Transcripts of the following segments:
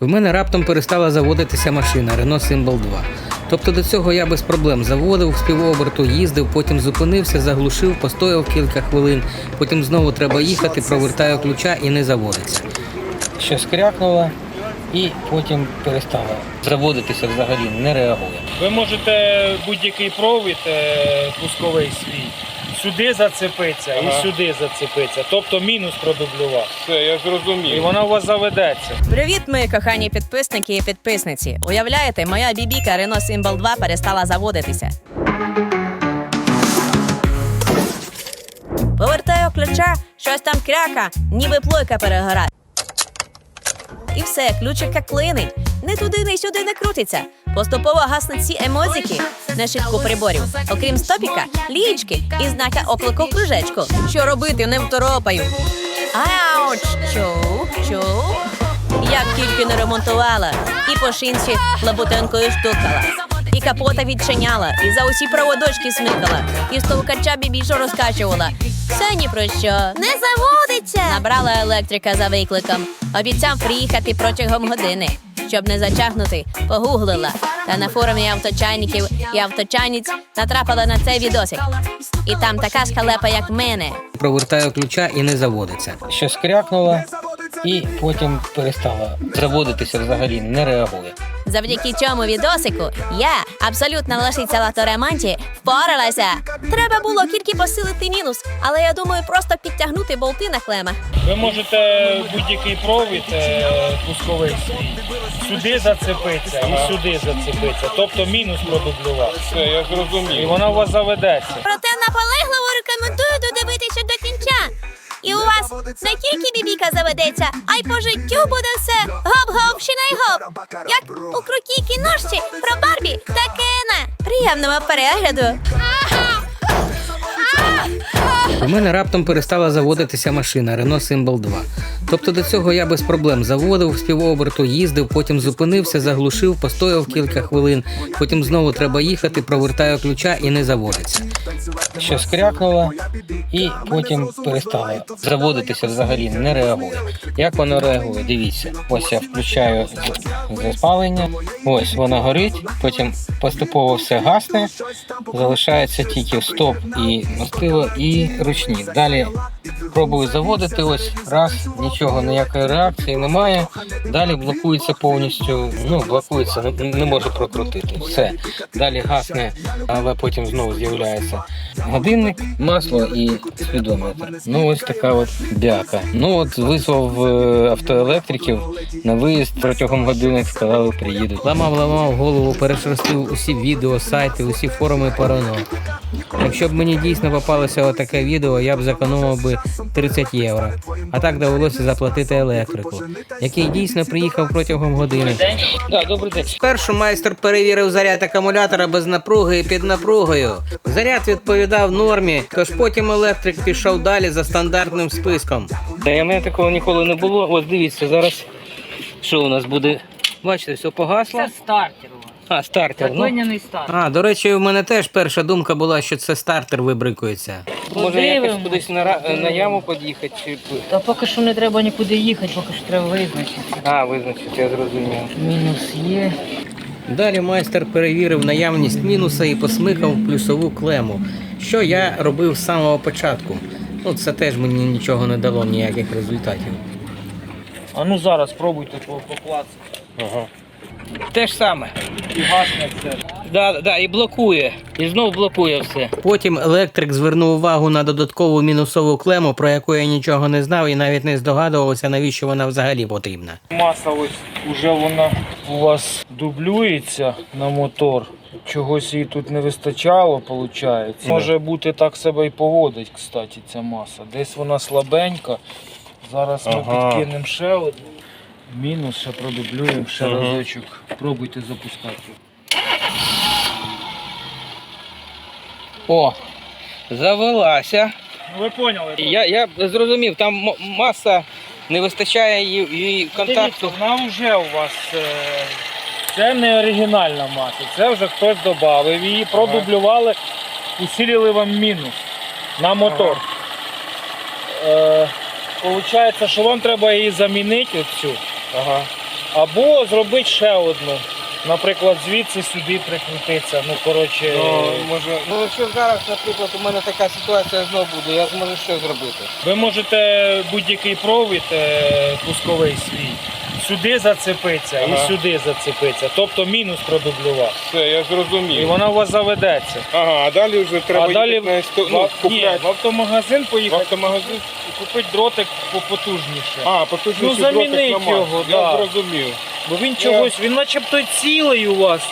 В мене раптом перестала заводитися машина Renault Symbol 2. Тобто до цього я без проблем заводив, з півоберту їздив, потім зупинився, заглушив, постояв кілька хвилин, потім знову треба їхати, провертаю ключа і не заводиться. Щось крякнуло і потім перестало заводитися взагалі, не реагує. Ви можете будь-який провід е, пусковий свій сюди зацепитися Ага. і сюди зацепитися. Тобто мінус продублювати. Все, я зрозумів. І вона у вас заведеться. Привіт, мої кохані підписники і підписниці. Уявляєте, моя бібіка Renault Symbol 2 перестала заводитися. Повертаю ключа, щось там кряка, ніби плойка перегора. І все, ключика клинить. Не туди, не сюди не крутиться. Поступово гаснуть ці емозики на шибку приборів. Окрім стопіка, лієчки і знака оклику кружечку. Що робити, не второпаю. Ауч! Чув, чув. Як тільки не ремонтувала, і по шинці лабутенкою штукала, і капота відчиняла, і за усі проводочки смикала, і стовкача бібішу розкачувала. Все ні про що. Не заводиться! Набрала електрика за викликом. Обіцяв приїхати протягом години. Щоб не зачахнути, погуглила. Та на форумі авточайників і авточайниць натрапила на цей відосик. І там така ж халепа, як мене. Провертаю ключа і не заводиться. Щось крякнуло і потім перестало заводитися взагалі, не реагує. Завдяки цьому відосику я, абсолютна лошиця латоремонті, впоралася. Треба було тільки посилити мінус, але я думаю, просто підтягнути болти на клемах. Ви можете будь-який провід е, пусковий сюди зацепитися і сюди зацепитися. Тобто мінус продублювати. Все, я І вона у вас заведеться. Проте наполегливо рекомендую додивитися до кінця. І у вас не тільки бібіка заведеться, а й по життю буде все гоп-гоп, ще не гоп. Як у крутій кіношці про Барбі та Кена. Приємного перегляду! У мене раптом перестала заводитися машина Renault Symbol 2. Тобто до цього я без проблем заводив, з їздив, потім зупинився, заглушив, постояв кілька хвилин, потім знову треба їхати, провертаю ключа і не заводиться. Щось крякнуло і потім перестало заводитися взагалі, не реагує. Як воно реагує? Дивіться, ось я включаю запалення, ось воно горить, потім поступово все гасне, залишається тільки стоп і мастило, і ручник. Далі пробую заводити, ось раз, нічого, ніякої реакції немає. Далі блокується повністю, ну блокується, не, не може прокрутити. Все. Далі гасне, але потім знову з'являється годинник, масло і спідометр. Ну ось така от бяка. Ну от визвав е, автоелектриків на виїзд протягом години сказали, приїдуть. Ламав, ламав голову, перешерстив усі відео, сайти, усі форуми парано. Якщо б мені дійсно попалося отаке відео, я б зекономив би 30 євро. А так довелося заплатити електрику, який дійсно приїхав протягом години. Да, добрий день. Спершу майстер перевірив заряд акумулятора без напруги і під напругою. Заряд відповідав нормі, тож потім електрик пішов далі за стандартним списком. Та я мене такого ніколи не було. Ось дивіться, зараз що у нас буде. Бачите, все погасло. Це стартер. А, стартер. Ну. Стартер. А, до речі, в мене теж перша думка була, що це стартер вибрикується. Може якось Подивимось. кудись на, ра- на яму під'їхати чи. Та поки що не треба нікуди їхати, поки що треба визначити. А, визначити, я зрозумів. Мінус є. Далі майстер перевірив наявність мінуса і посмикав плюсову клему, що я робив з самого початку. Ну, це теж мені нічого не дало ніяких результатів. А ну зараз пробуйте по поклацати. Ага. Те ж саме. І гасне все. Да, да, і блокує. І знов блокує все. Потім електрик звернув увагу на додаткову мінусову клему, про яку я нічого не знав і навіть не здогадувався, навіщо вона взагалі потрібна. Маса ось уже вона у вас дублюється на мотор. Чогось їй тут не вистачало, виходить. Може бути так себе і поводить, кстати, ця маса. Десь вона слабенька. Зараз ми підкинемо ще одну. Мінус, ще продублюємо, ще Ага. разочок. Пробуйте запускати. О, завелася. Ну ви поняли. Я, я зрозумів, там м- маса не вистачає її, її контакту. Дивіться, вона вже у вас. е, Це не оригінальна маса, це вже хтось додав її, продублювали, усилили вам мінус на мотор. Е, Получається, що вам треба її замінити оцю. Ага. Або зробити ще одну. Наприклад, звідси сюди прикрутиться. Ну, коротше, може, ну якщо зараз, наприклад, у мене така ситуація знову буде, я зможу що зробити? ви можете будь-який провід е, пусковий свій сюди зацепитися Ага. і сюди зацепитися. Тобто мінус продублювати. Все, я І зрозумів. вона у вас заведеться. Ага, а далі вже треба а далі їхати на сто... в, ну, ав- ні, купляти. в автомагазин В поїхати автомагазин. і купити дротик попотужніше. А, потужніше Ну, замінить дротик на мас. його, Я да. зрозумів. Бо він чогось, він начебто цілий у вас.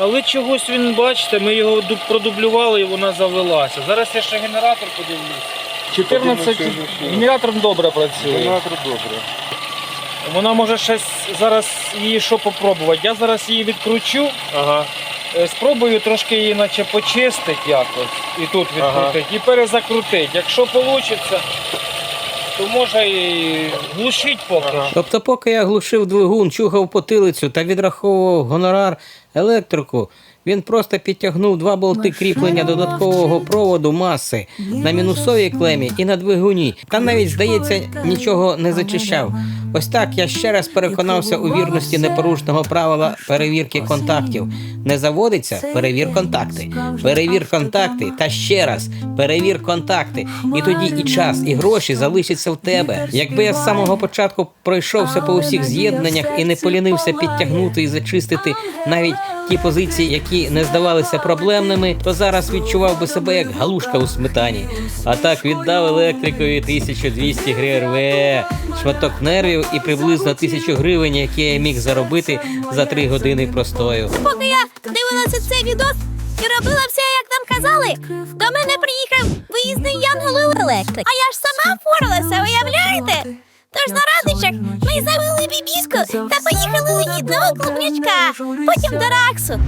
Але чогось він, бачите, ми його ду- продублювали і вона завелася. Зараз я ще генератор подивлюсь. 14 Подивимося, що. генератор добре працює. Генератор добре. Вона може щось зараз її що попробувати. Я зараз її відкручу, Ага. е, спробую трошки її наче почистити якось. І тут Ага. відкрутити, і перезакрутити. Якщо вийде, то може і глушить поки. Ага. що. Тобто, поки я глушив двигун, чухав потилицю та відраховував гонорар електрику, він просто підтягнув два болти кріплення додаткового проводу маси на мінусовій клемі і на двигуні. Та навіть, здається, нічого не зачищав. Ось так я ще раз переконався у вірності непорушного правила перевірки контактів. Не заводиться, перевір контакти. Перевір контакти та ще раз перевір контакти. І тоді і час, і гроші залишаться в тебе. Якби я з самого початку пройшовся по усіх з'єднаннях і не полінився підтягнути і зачистити навіть ті позиції, які не здавалися проблемними, то зараз відчував би себе як галушка у сметані. А так віддав електрикові 1200 ГРВ, шматок нервів і приблизно 1000 гривень, які я міг заробити за 3 години простою. Поки я дивилася цей відос і робила все, як нам казали, до мене приїхав виїзний янгол електрик. А я ж сама впоралася, уявляєте? Тож на радичах ми завели бібіску та поїхали гідного клубнячка, потім до Раксу.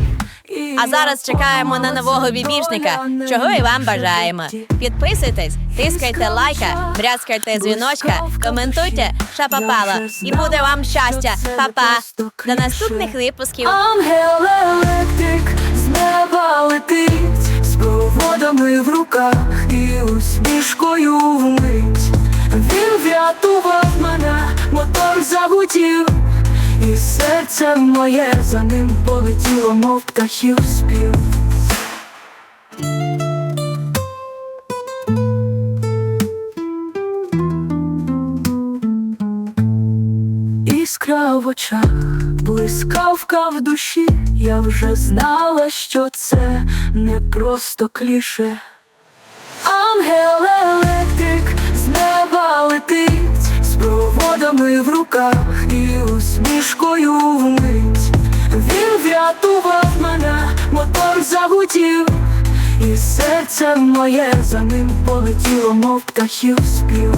А зараз чекаємо на нового бібішника, чого і вам бажаємо. Підписуйтесь, тискайте лайка, брязкайте дзвіночка, коментуйте, що попало. І буде вам щастя, Па-па! До наступних випусків. Ангел електрик з неба летить, з проводами в руках і усмішкою вмить. Він врятував мене, мотор загудів, і серце моє за ним полетіло, мов птахів спів. Іскра в очах, блискавка в душі, я вже знала, що це не просто кліше. Ангел електрик з неба летить, з проводами в руках і вмить. Він врятував мене, мотор загутів, і серце моє за ним полетіло, мов птахів спів.